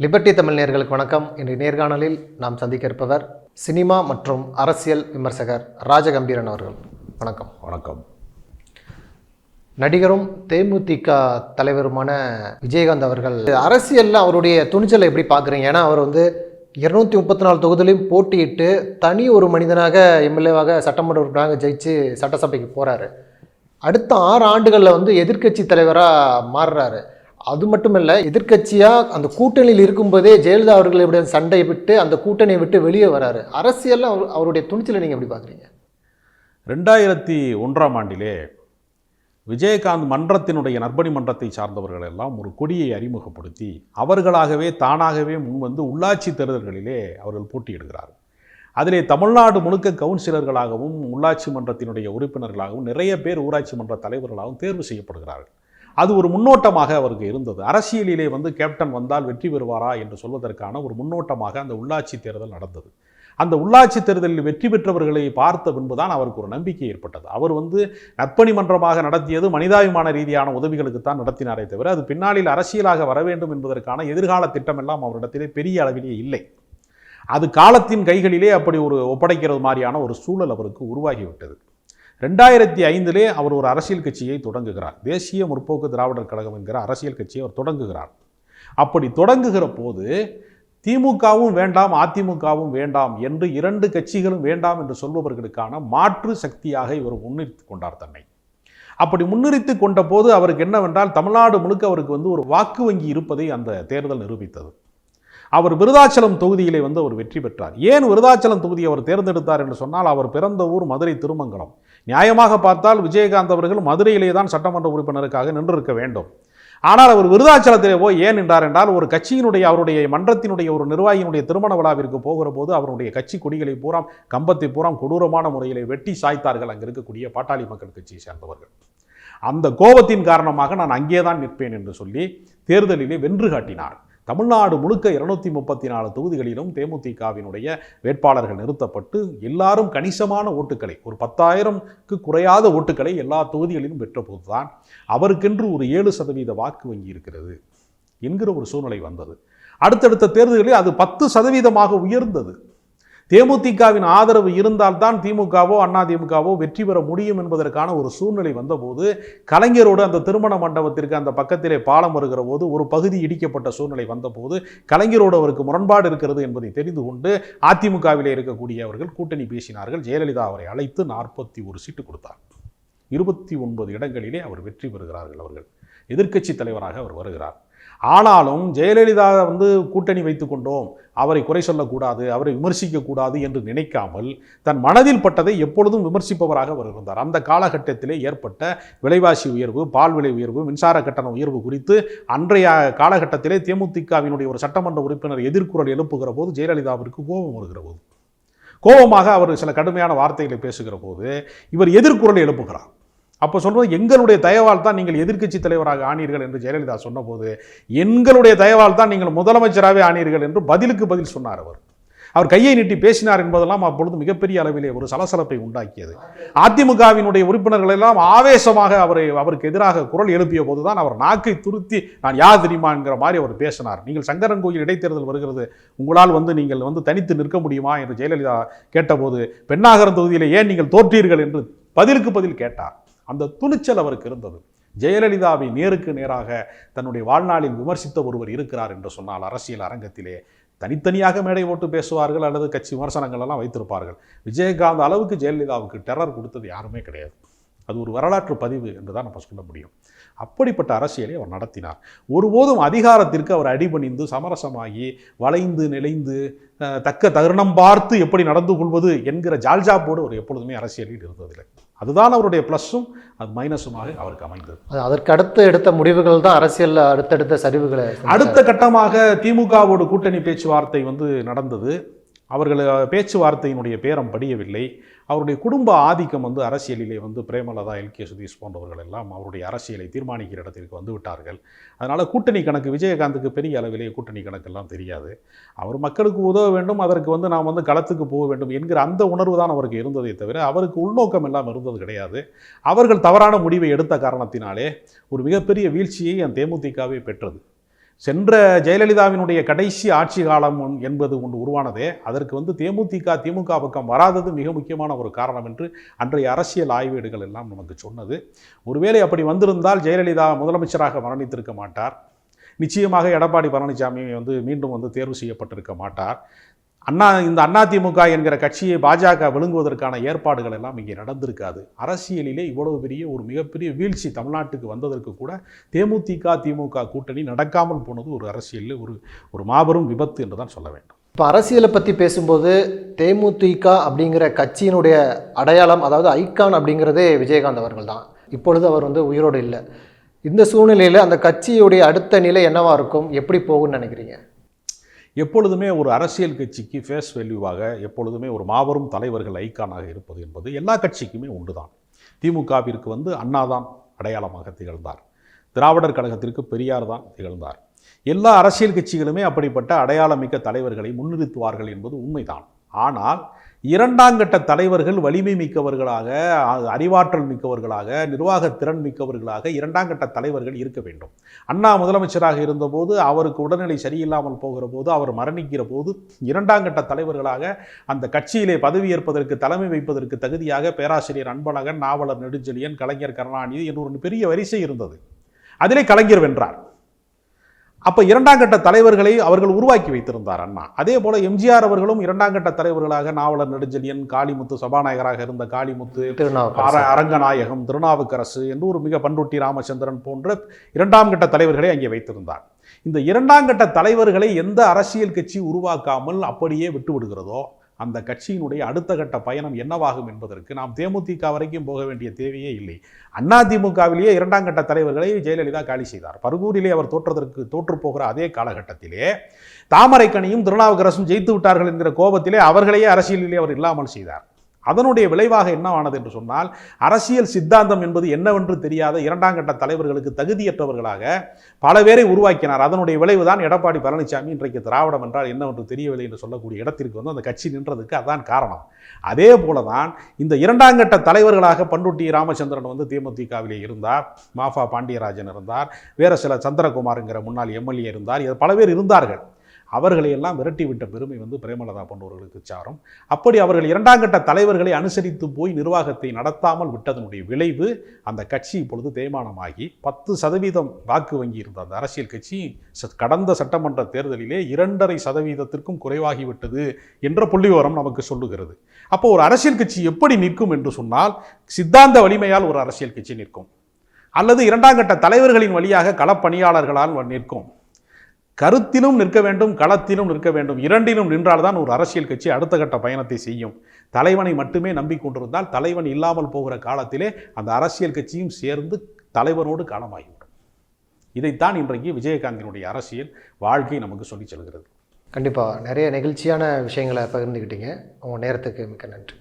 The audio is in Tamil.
லிபர்டி தமிழ் நேயர்களுக்கு வணக்கம். இன்று நேர்காணலில் நாம் சந்திக்க இருப்பவர் சினிமா மற்றும் அரசியல் விமர்சகர் ராஜகம்பீரன் அவர்கள். வணக்கம். வணக்கம். நடிகரும் தேமுதிக தலைவருமான விஜயகாந்த் அவர்கள் அரசியலில் அவருடைய துணிச்சலை எப்படி பார்க்குறீங்க? ஏன்னா அவர் வந்து இருநூத்தி முப்பத்தி நாலு தொகுதியிலையும் போட்டியிட்டு தனி ஒரு மனிதனாக எம்எல்ஏவாக சட்டமன்ற உறுப்பினராக ஜெயிச்சு சட்டசபைக்கு போகிறாரு அடுத்த ஆறு ஆண்டுகளில் வந்து எதிர்க்கட்சி தலைவராக மாறுறாரு. அது மட்டும் இல்லை எதிர்க்கட்சியாக அந்த கூட்டணியில் இருக்கும்போதே ஜெயலலிதா அவர்களுடைய சண்டையை விட்டு அந்த கூட்டணியை விட்டு வெளியே வராரு. அரசியலில் அவர் அவருடைய துணிச்சலை நீங்கள் எப்படி பார்க்குறீங்க? ரெண்டாயிரத்தி ஒன்றாம் ஆண்டிலே விஜயகாந்த் மன்றத்தினுடைய நற்பணி மன்றத்தை சார்ந்தவர்கள் எல்லாம் ஒரு கொடியை அறிமுகப்படுத்தி அவர்களாகவே தானாகவே முன்வந்து உள்ளாட்சி தேர்தல்களிலே அவர்கள் போட்டியிடுகிறார்கள். அதிலே தமிழ்நாடு முழுக்க கவுன்சிலர்களாகவும் உள்ளாட்சி மன்றத்தினுடைய உறுப்பினர்களாகவும் நிறைய பேர் ஊராட்சி மன்ற தலைவர்களாகவும் தேர்வு செய்யப்படுகிறார்கள். அது ஒரு முன்னோட்டமாக அவருக்கு இருந்தது. அரசியலிலே வந்து கேப்டன் வந்தால் வெற்றி பெறுவாரா என்று சொல்வதற்கான ஒரு முன்னோட்டமாக அந்த உள்ளாட்சி தேர்தல் நடந்தது. அந்த உள்ளாட்சி தேர்தலில் வெற்றி பெற்றவர்களை பார்த்த பின்புதான் அவருக்கு ஒரு நம்பிக்கை ஏற்பட்டது. அவர் வந்து நற்பணி மன்றமாக நடத்தியது மனிதாபிமான ரீதியான உதவிகளுக்கு தான் நடத்தினாரே தவிர அது பின்னாளில் அரசியலாக வர வேண்டும் என்பதற்கான எதிர்கால திட்டமெல்லாம் அவரிடத்திலே பெரிய அளவிலே இல்லை. அது காலத்தின் கைகளிலே அப்படி ஒரு ஒப்படைக்கிறது மாதிரியான ஒரு சூழல் அவருக்கு உருவாகிவிட்டது. ரெண்டாயிரத்தி ஐந்திலே அவர் ஒரு அரசியல் கட்சியை தொடங்குகிறார். தேசிய முற்போக்கு திராவிடர் கழகம் என்கிற அரசியல் கட்சியை அவர் தொடங்குகிறார். அப்படி தொடங்குகிற போது திமுகவும் வேண்டாம் அதிமுகவும் வேண்டாம் என்று இரண்டு கட்சிகளும் வேண்டாம் என்று சொல்பவர்களுக்கான மாற்று சக்தியாக இவர் முன்னிறுத்தி கொண்டார் தன்னை. அப்படி முன்னிறுத்தி கொண்ட போது அவருக்கு என்னவென்றால் தமிழ்நாடு முழுக்க அவருக்கு வந்து ஒரு வாக்கு வங்கி இருப்பதை அந்த தேர்தல் நிரூபித்தது. அவர் விருதாச்சலம் தொகுதியிலே வந்து அவர் வெற்றி பெற்றார். ஏன் விருதாச்சலம் தொகுதியை அவர் தேர்ந்தெடுத்தார் என்று சொன்னால் அவர் பிறந்த ஊர் மதுரை திருமங்கலம். நியாயமாக பார்த்தால் விஜயகாந்த் அவர்கள் மதுரையிலே தான் சட்டமன்ற உறுப்பினருக்காக நின்றிருக்க வேண்டும். ஆனால் அவர் விருதாச்சலத்திலே போய் ஏன் என்றார் என்றால் ஒரு கட்சியினுடைய அவருடைய மன்றத்தினுடைய ஒரு நிர்வாகியினுடைய திருமண விழாவிற்கு போகிற போது அவருடைய கட்சி கொடிகளை பூராம் கம்பத்தை பூராம் கொடூரமான முறையில் வெட்டி சாய்த்தார்கள் அங்கே இருக்கக்கூடிய பாட்டாளி மக்கள் கட்சியை சேர்ந்தவர்கள். அந்த கோபத்தின் காரணமாக நான் அங்கே தான் நிற்பேன் என்று சொல்லி தேர்தலிலே வென்று காட்டினார். தமிழ்நாடு முழுக்க இருநூத்தி முப்பத்தி நாலு தொகுதிகளிலும் தேமுதிகவினுடைய வேட்பாளர்கள் நிறுத்தப்பட்டு எல்லாரும் கணிசமான ஓட்டுக்களை ஒரு பத்தாயிரம்க்கு குறையாத ஓட்டுக்களை எல்லா தொகுதிகளிலும் பெற்ற போதுதான் அவருக்கென்று ஒரு ஏழு சதவீத வாக்கு வங்கி இருக்கிறது என்கிற ஒரு சூழ்நிலை வந்தது. அடுத்தடுத்த தேர்தல்களில் அது பத்து சதவீதமாக உயர்ந்தது. தேமுதிகவின் ஆதரவு இருந்தால்தான் திமுகவோ அதிமுகவோ வெற்றி பெற முடியும் என்பதற்கான ஒரு சூழ்நிலை வந்தபோது கலைஞரோடு அந்த திருமண மண்டபத்திற்கு அந்த பக்கத்திலே பாலம் வருகிற போது ஒரு பகுதி இடிக்கப்பட்ட சூழ்நிலை வந்தபோது கலைஞரோடு அவருக்கு முரண்பாடு இருக்கிறது என்பதை தெரிந்து கொண்டு அதிமுகவிலே இருக்கக்கூடியவர்கள் கூட்டணி பேசினார்கள். ஜெயலலிதா அவரை அழைத்து நாற்பத்தி ஒரு சீட்டு கொடுத்தார். இருபத்தி ஒன்பது இடங்களிலே அவர் வெற்றி பெறுகிறார்கள் அவர்கள். எதிர்க்கட்சி தலைவராக அவர் வருகிறார். ஆனாலும் ஜெயலலிதா வந்து கூட்டணி வைத்து கொண்டோம். அவரை குறை சொல்லக்கூடாது அவரை விமர்சிக்கக்கூடாது என்று நினைக்காமல் தன் மனதில் பட்டதை எப்பொழுதும் விமர்சிப்பவராக அவர் இருந்தார் அந்த காலகட்டத்திலே ஏற்பட்ட விலைவாசி உயர்வு பால் விலை உயர்வு மின்சார கட்டண உயர்வு குறித்து அன்றைய காலகட்டத்திலே தேமுதிகவினுடைய ஒரு சட்டமன்ற உறுப்பினர் எதிர்குரல் எழுப்புகிற போது ஜெயலலிதாவிற்கு கோபம் வருகிற போது. கோபமாக அவர் சில கடுமையான வார்த்தைகளை பேசுகிற போது இவர் எதிர்குரல் எழுப்புகிறார். அப்போ சொல்கிறது எங்களுடைய தயவால் தான் நீங்கள் எதிர்க்கட்சி தலைவராக ஆனீர்கள் என்று ஜெயலலிதா சொன்னபோது எங்களுடைய தயவால் தான் நீங்கள் முதலமைச்சராகவே ஆனீர்கள் என்று பதிலுக்கு பதில் சொன்னார் அவர். அவர் கையை நீட்டி பேசினார் என்பதெல்லாம் அப்பொழுது மிகப்பெரிய அளவிலே ஒரு சலசலப்பை உண்டாக்கியது. அதிமுகவினுடைய உறுப்பினர்கள் எல்லாம் ஆவேசமாக அவரை அவருக்கு எதிராக குரல் எழுப்பிய போதுதான் அவர் நாக்கை துருத்தி நான் யார் தெரியுமா என்கிற மாதிரி அவர் பேசினார். நீங்கள் சங்கரன் கோயில் இடைத்தேர்தல் வருகிறது உங்களால் வந்து நீங்கள் வந்து தனித்து நிற்க முடியுமா? என்று ஜெயலலிதா கேட்டபோது பெண்ணாகரம் தொகுதியில் ஏன் நீங்கள் தோற்றீர்கள்? என்று பதிலுக்கு பதில் கேட்டார். அந்த துணிச்சல் அவருக்கு இருந்தது. ஜெயலலிதாவை நேருக்கு நேராக தன்னுடைய வாழ்நாளில் விமர்சித்த ஒருவர் இருக்கிறார் என்று சொன்னால் அரசியல் அரங்கத்திலே தனித்தனியாக மேடை போட்டு பேசுவார்கள் அல்லது கட்சி விமர்சனங்கள் எல்லாம் வைத்திருப்பார்கள். விஜயகாந்த் அளவுக்கு ஜெயலலிதாவுக்கு டெரர் கொடுத்தது யாருமே கிடையாது. அது ஒரு வரலாற்று பதிவு என்று தான் நம்ம சொல்ல முடியும். அப்படிப்பட்ட அரசியலை அவர் நடத்தினார். ஒருபோதும் அதிகாரத்திற்கு அவர் அடிபணிந்து சமரசமாகி வளைந்து நிலைந்து தக்க தருணம் பார்த்து எப்படி நடந்து கொள்வது என்கிற ஜால்ஜாப்போடு அவர் எப்பொழுதுமே அரசியலில் இருந்ததில்லை. அதுதான் அவருடைய ப்ளஸ்ஸும் அது மைனஸுமாக அவருக்கு அமைந்தது. அது அதற்கு அடுத்து எடுத்த முடிவுகள் தான் அரசியலில் அடுத்தடுத்த சரிவுகளை அடுத்த கட்டமாக திமுகவோடு கூட்டணி பேச்சுவார்த்தை வந்து நடந்தது. அவர்கள் பேச்சுவார்த்தையினுடைய பேரம் படியவில்லை. அவருடைய குடும்ப ஆதிக்கம் வந்து அரசியலிலே வந்து பிரேமலதா எல். கே. சுதீஷ் போன்றவர்கள் எல்லாம் அவருடைய அரசியலை தீர்மானிக்கிற இடத்திற்கு வந்து விட்டார்கள். அதனால் கூட்டணி கணக்கு விஜயகாந்துக்கு பெரிய அளவிலே கூட்டணி கணக்கெல்லாம் தெரியாது. அவர் மக்களுக்கு உதவ வேண்டும் அதற்கு வந்து நாம் வந்து களத்துக்கு போக வேண்டும் என்கிற அந்த உணர்வு தான் அவருக்கு இருந்ததே தவிர அவருக்கு உள்நோக்கம் எல்லாம் இருந்தது கிடையாது. அவர்கள் தவறான முடிவை எடுத்த காரணத்தினாலே ஒரு மிகப்பெரிய வீழ்ச்சியை அந்த தேமுதிகவே பெற்றது. சென்ற ஜெயலலிதாவினுடைய கடைசி ஆட்சி காலம் என்பது ஒன்று உருவானதே. அதற்கு வந்து தேமுதிக திமுக பக்கம் வராதது மிக முக்கியமான ஒரு காரணம் என்று அன்றைய அரசியல் ஆய்வேடுகள் எல்லாம் நமக்கு சொன்னது. ஒருவேளை அப்படி வந்திருந்தால் ஜெயலலிதா முதலமைச்சராக மரணித்திருக்க மாட்டார். நிச்சயமாக எடப்பாடி பழனிசாமி வந்து மீண்டும் வந்து தேர்வு செய்யப்பட்டிருக்க மாட்டார். அண்ணா இந்த அதிமுக என்கிற கட்சியை பாஜக விழுங்குவதற்கான ஏற்பாடுகள் எல்லாம் இங்கே நடந்திருக்காது. அரசியலிலே இவ்வளவு பெரிய ஒரு மிகப்பெரிய வீழ்ச்சி தமிழ்நாட்டுக்கு வந்ததற்கு கூட தேமுதிக திமுக கூட்டணி நடக்காமல் போனது ஒரு அரசியலில் ஒரு ஒரு மாபெரும் விபத்து என்று தான் சொல்ல வேண்டும். இப்போ அரசியலை பற்றி பேசும்போது தேமுதிக அப்படிங்கிற கட்சியினுடைய அடையாளம் அதாவது ஐகான் அப்படிங்கிறதே விஜயகாந்த் அவர்கள் தான். இப்பொழுது அவர் வந்து உயிரோடு இல்லை. இந்த சூழ்நிலையில் அந்த கட்சியுடைய அடுத்த நிலை என்னவாக இருக்கும்? எப்படி போகும்னு நினைக்கிறீங்க? எப்பொழுதுமே ஒரு அரசியல் கட்சிக்கு ஃபேஸ் வேல்யூவாக எப்பொழுதுமே ஒரு மாபெரும் தலைவர்கள் ஐக்கானாக இருப்பது என்பது எல்லா கட்சிக்குமே உண்டுதான். திமுகவிற்கு வந்து அண்ணாதான் அடையாளமாக திகழ்ந்தார். திராவிடர் கழகத்திற்கு பெரியார் தான் திகழ்ந்தார். எல்லா அரசியல் கட்சிகளுமே அப்படிப்பட்ட அடையாளமிக்க தலைவர்களை முன்னிறுத்துவார்கள் என்பது உண்மைதான். ஆனால் இரண்டாம் கட்ட தலைவர்கள் வலிமை மிக்கவர்களாக அறிவாற்றல் மிக்கவர்களாக நிர்வாகத் திறன் மிக்கவர்களாக இரண்டாம் கட்ட தலைவர்கள் இருக்க வேண்டும். அண்ணா முதலமைச்சராக இருந்தபோது அவருக்கு உடல்நிலை சரியில்லாமல் போகிற போது அவர் மரணிக்கிற போது இரண்டாம் கட்ட தலைவர்களாக அந்த கட்சியிலே பதவியேற்பதற்கு தலைமை வைப்பதற்கு தகுதியாக பேராசிரியர் அன்பழகன் நாவலர் நெடுஞ்செழியன் கலைஞர் கருணாநிதி என்று ஒரு பெரிய வரிசை இருந்தது. அதிலே கலைஞர் வென்றார். அப்ப இரண்டாம் கட்ட தலைவர்களை அவர்கள் உருவாக்கி வைத்திருந்தார் அண்ணா. அதே போல எம்ஜிஆர் அவர்களும் இரண்டாம் கட்ட தலைவர்களாக நாவலர் நெடுஞ்செழியன் காளிமுத்து சபாநாயகராக இருந்த காளிமுத்து அரங்கநாயகம் திருநாவுக்கரசு என்று ஒரு மிக பண்ருட்டி ராமச்சந்திரன் போன்ற இரண்டாம் கட்ட தலைவர்களை அங்கே வைத்திருந்தார். இந்த இரண்டாம் கட்ட தலைவர்களை எந்த அரசியல் கட்சி உருவாக்காமல் அப்படியே விட்டு விடுகிறதோ அந்த கட்சியினுடைய அடுத்த கட்ட பயணம் என்னவாகும் என்பதற்கு நாம் தேமுதிக வரைக்கும் போக வேண்டிய தேவையே இல்லை. அண்ணா திமுகவிலேயே இரண்டாம் கட்ட தலைவர்களை ஜெயலலிதா காலி செய்தார். பர்கூரிலே அவர் தோற்றதற்கு தோற்றுப்போகிற அதே காலகட்டத்திலே தாமரைக்கனியும் திருநாவுக்கரசும் ஜெயித்து விட்டார்கள் என்கிற கோபத்திலே அவர்களையே அரசியலிலே அவர் இல்லாமல் செய்தார். அதனுடைய விளைவாக என்னவானது என்று சொன்னால் அரசியல் சித்தாந்தம் என்பது என்னவென்று தெரியாத இரண்டாம் கட்ட தலைவர்களுக்கு தகுதியற்றவர்களாக பல பேரை உருவாக்கினார். அதனுடைய விளைவுதான் எடப்பாடி பழனிசாமி இன்றைக்கு திராவிடம் என்றால் என்னவென்று தெரியவில்லை என்று சொல்லக்கூடிய இடத்திற்கு வந்து அந்த கட்சி நின்றதுக்கு அதான் காரணம். அதே போலதான் இந்த இரண்டாம் கட்ட தலைவர்களாக பண்ருட்டி ராமச்சந்திரன் வந்து தேமுதிகவிலே இருந்தார் மாஃபா பாண்டியராஜன் இருந்தார் வேற சில சந்திரகுமார்ங்கிற முன்னாள் எம்எல்ஏ இருந்தார் இது பல பேர் இருந்தார்கள். அவர்களை எல்லாம் பெருமை வந்து பிரேமலதா போன்றவர்களுக்கு சாரும். அப்படி அவர்கள் இரண்டாம் கட்ட தலைவர்களை அனுசரித்து போய் நிர்வாகத்தை நடத்தாமல் விட்டதனுடைய விளைவு அந்த கட்சி இப்பொழுது தேய்மானமாகி பத்து சதவீதம் வாக்கு வங்கி இருந்த அந்த அரசியல் கட்சி கடந்த சட்டமன்ற தேர்தலிலே இரண்டரை சதவீதத்திற்கும் குறைவாகிவிட்டது என்ற புள்ளிவிவரம் நமக்கு சொல்லுகிறது. அப்போ ஒரு அரசியல் கட்சி எப்படி நிற்கும் என்று சொன்னால் சித்தாந்த வலிமையால் ஒரு அரசியல் கட்சி நிற்கும். அல்லது இரண்டாம் கட்ட தலைவர்களின் வழியாக களப்பணியாளர்களால் நிற்கும். கருத்திலும் நிற்க வேண்டும் களத்திலும் நிற்க வேண்டும். இரண்டிலும் நின்றால்தான் ஒரு அரசியல் கட்சி அடுத்த கட்ட பயணத்தை செய்யும். தலைவனை மட்டுமே நம்பிக்கொண்டிருந்தால் தலைவன் இல்லாமல் போகிற காலத்திலே அந்த அரசியல் கட்சியும் சேர்ந்து தலைவனோடு காலமாகிவிடும். இதைத்தான் இன்றைக்கு விஜயகாந்தினுடைய அரசியல் வாழ்க்கை நமக்கு சொல்லி செல்கிறது. கண்டிப்பாக நிறைய நெகிழ்ச்சியான விஷயங்களை பகிர்ந்துக்கிட்டீங்க உங்கள் நேரத்துக்கு மிக்க நன்றி.